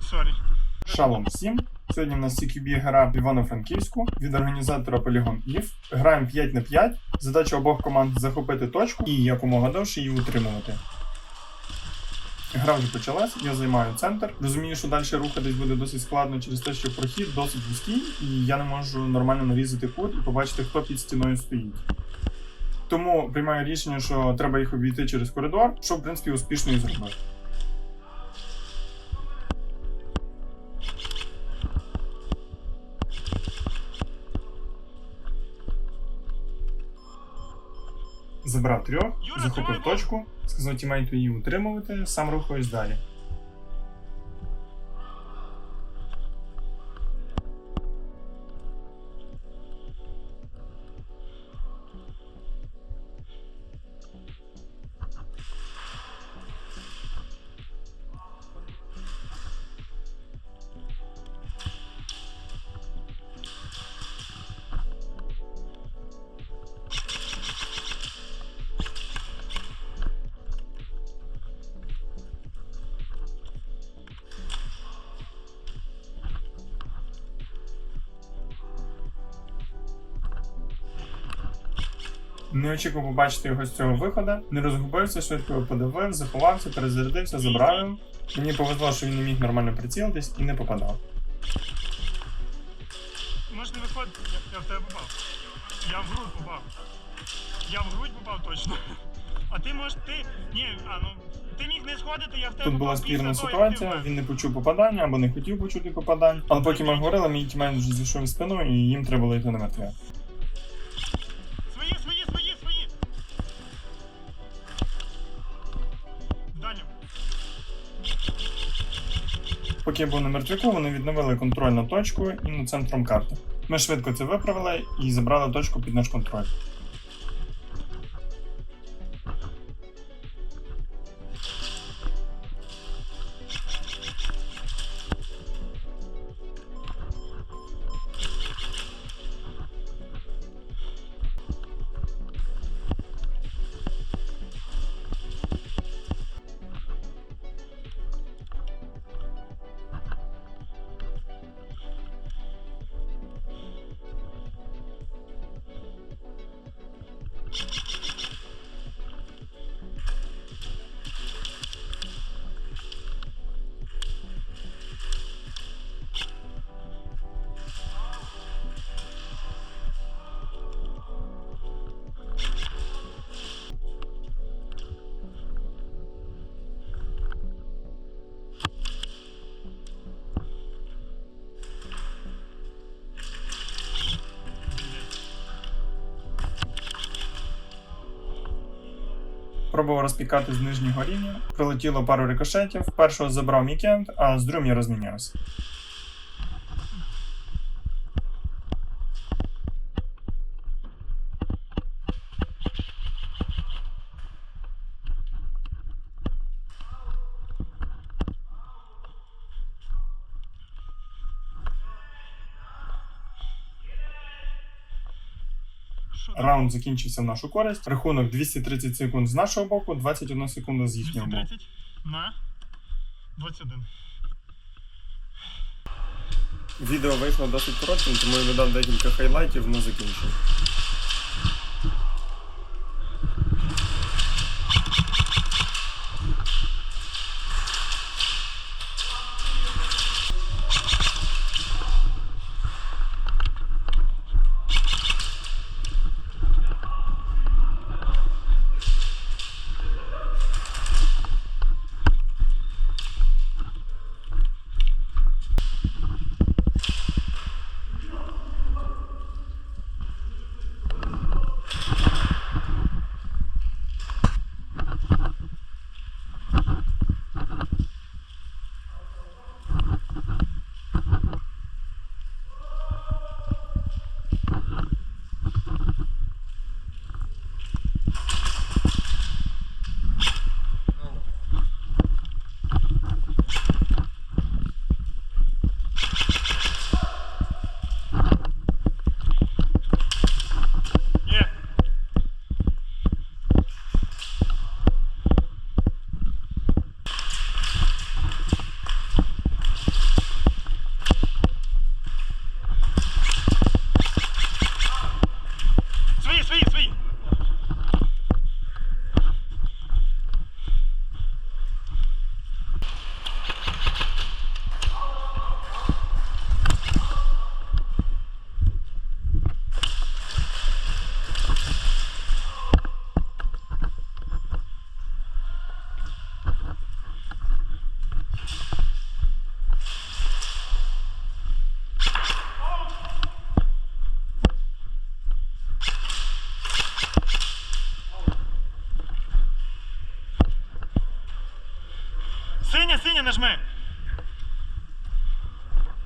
Сорі. Шалом всім. Сьогодні в нас CQB гра в Івано-Франківську від організатора Polygon EVE. Граємо 5 на 5. Задача обох команд захопити точку і якомога довше її утримувати. Гра вже почалась, я займаю центр. Розумію, що далі рухатись буде досить складно через те, що прохід досить вузький, і я не можу нормально нарізати кут і побачити, хто під стіною стоїть. Тому приймаю рішення, що треба їх обійти через коридор, що в принципі успішно і зробив. Забрав трьох, захопив точку, сказав тімейту її утримувати, сам рухаюсь далі. Не очікував побачити його з цього виходу, не розгубився, швидко його подавив, заховався, перезарядився, забрав його. Мені повезло, що він не міг нормально прицілитись і не попадав. Можеш не виходити, я, в тебе попав. Я в грудь попав. Я в грудь попав точно. А ти можеш, ти. Ні, а ну. Ти міг не сходити, я в тебе Тут була спірна ситуація, він не почув попадання або не хотів почути попадань. Але потім ми говорили, мій тімейт вже зійшов спиною і їм треба було йти на мертве. Поки я був на мертвяку, вони відновили контроль над точкою і над центром карти. Ми швидко це виправили і забрали точку під наш контроль. you Пробував розпікати з нижнього рівня. Прилетіло пару рикошетів. Першого забрав мікенд, а з другим я розмінявся. Раунд закінчився в нашу користь. Рахунок 230 секунд з нашого боку, 21 секунда з їхнього боку. 230 на 21. Відео вийшло досить коротким, тому я додав декілька хайлайтів на закінчення. management